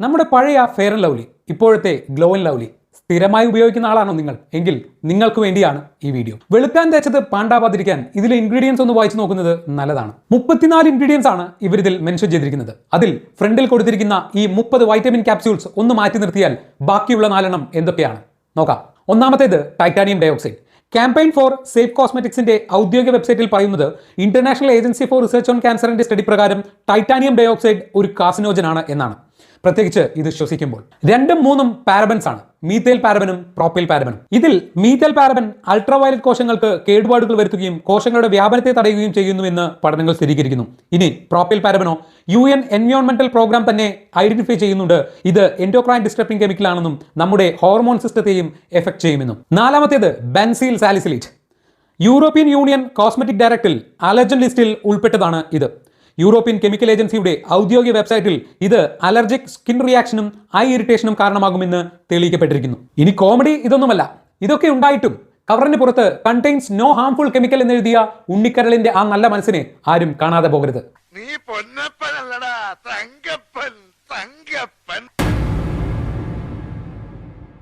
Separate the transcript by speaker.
Speaker 1: നമ്മുടെ പഴയ fair and lovely ഇപ്പോഴത്തെ ഗ്ലോ ആൻഡ് ലവ്ലി സ്ഥിരമായി ഉപയോഗിക്കുന്ന ആളാണോ നിങ്ങൾ? എങ്കിൽ നിങ്ങൾക്ക് വേണ്ടിയാണ് ഈ വീഡിയോ വെളുക്കാൻ തേച്ചത് പാണ്ടാവാതിരിക്കാൻ ഇതിലെ ഇൻഗ്രീഡിയൻസ് ഒന്ന് വായിച്ചു നോക്കുന്നത് നല്ലതാണ്. മുപ്പത്തിനാല് ഇൻഗ്രീഡിയൻസ് ആണ് ഇവർ ഇതിൽ മെൻഷൻ ചെയ്തിരിക്കുന്നത്. അതിൽ ഫ്രണ്ടിൽ കൊടുത്തിരിക്കുന്ന ഈ മുപ്പത് വൈറ്റമിൻ ക്യാപ്സ്യൂൾസ് ഒന്ന് മാറ്റി നിർത്തിയാൽ ബാക്കിയുള്ള നാലെണ്ണം എന്തൊക്കെയാണ്? നോക്കാം. ഒന്നാമത്തേത് titanium dioxide campaign for safe കോസ്മെറ്റിക്സിന്റെ ഔദ്യോഗിക വെബ്സൈറ്റിൽ പറയുന്നത് international agency for research on ക്യാൻസറിന്റെ സ്റ്റഡി പ്രകാരം ടൈറ്റാനിയം ഡയോക്സൈഡ് ഒരു കാസിനോജനാണ് എന്നാണ്. പ്രത്യേകിച്ച് ഇത് ശ്വസിക്കുമ്പോൾ. രണ്ടും മൂന്നും പാരബൻസ് ആണ്. മീത്തേൽ പാരബനും പ്രോപ്പൈൽ പാരബനും. ഇതിൽ മീത്തേൽ പാരബൻ അൾട്രാവയലറ്റ് കോശങ്ങൾക്ക് കേടുപാടുകൾ വരുത്തുകയും കോശങ്ങളുടെ വ്യാപനത്തെ തടയുകയും ചെയ്യുന്നുവെന്ന് പഠനങ്ങൾ സ്ഥിരീകരിക്കുന്നു. ഇനി പ്രോപ്പൈൽ പാരബനോ യു എൻ എൻവയോൺമെന്റൽ പ്രോഗ്രാം തന്നെ ഐഡന്റിഫൈ ചെയ്യുന്നുണ്ട്. ഇത് എൻഡോക്രൈൻ ഡിസ്റ്റർബിംഗ് കെമിക്കലാണെന്നും നമ്മുടെ ഹോർമോൺ സിസ്റ്റത്തെയും എഫക്ട് ചെയ്യുമെന്നും. നാലാമത്തേത് benzyl salicylate. European Union cosmetic ഡയറക്ടറിൽ allergen ലിസ്റ്റിൽ ഉൾപ്പെട്ടതാണ് ഇത്. യൂറോപ്യൻ കെമിക്കൽ ഏജൻസിയുടെ ഔദ്യോഗിക വെബ്സൈറ്റിൽ ഇത് അലർജിക് സ്കിൻ റിയാക്ഷനും ഐ ഇറിറ്റേഷനും കാരണമാകുമെന്ന് തെളിയിക്കപ്പെട്ടിരിക്കുന്നു. ഇനി കോമഡി ഇതൊന്നുമല്ല. ഇതൊക്കെ ഉണ്ടായിട്ടും കവറിന് പുറത്ത് കണ്ടെയ്ൻസ് നോ ഹാംഫുൾ കെമിക്കൽ എന്നെഴുതിയ ഉണ്ണിക്കരളിന്റെ ആ നല്ല മനസ്സിനെ ആരും കാണാതെ പോകരുത്.
Speaker 2: നീ പൊന്നപ്പനല്ലടാ.